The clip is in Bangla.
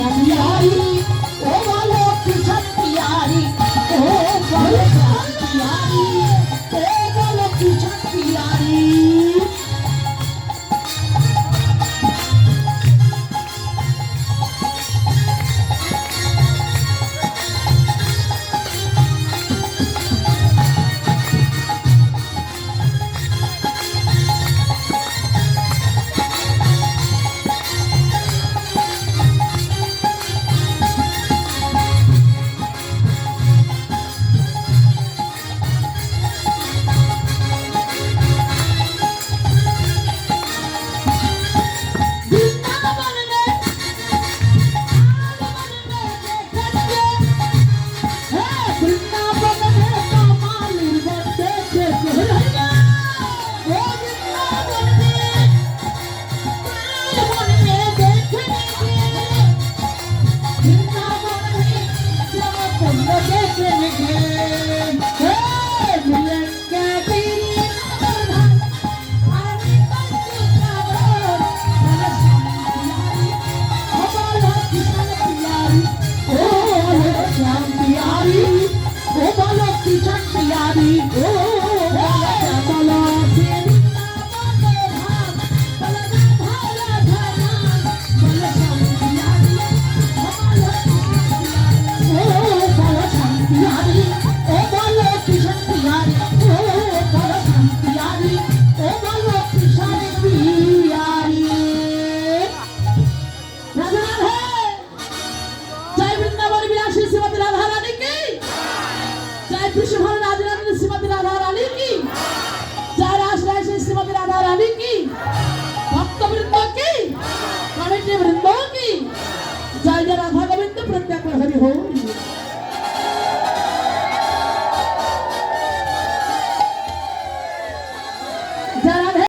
Gracias. গোবিন্দ কি কমিটি বৃন্দ কি জয় জয় রাধা গোবিন্দ প্রত্যেক হরি হোক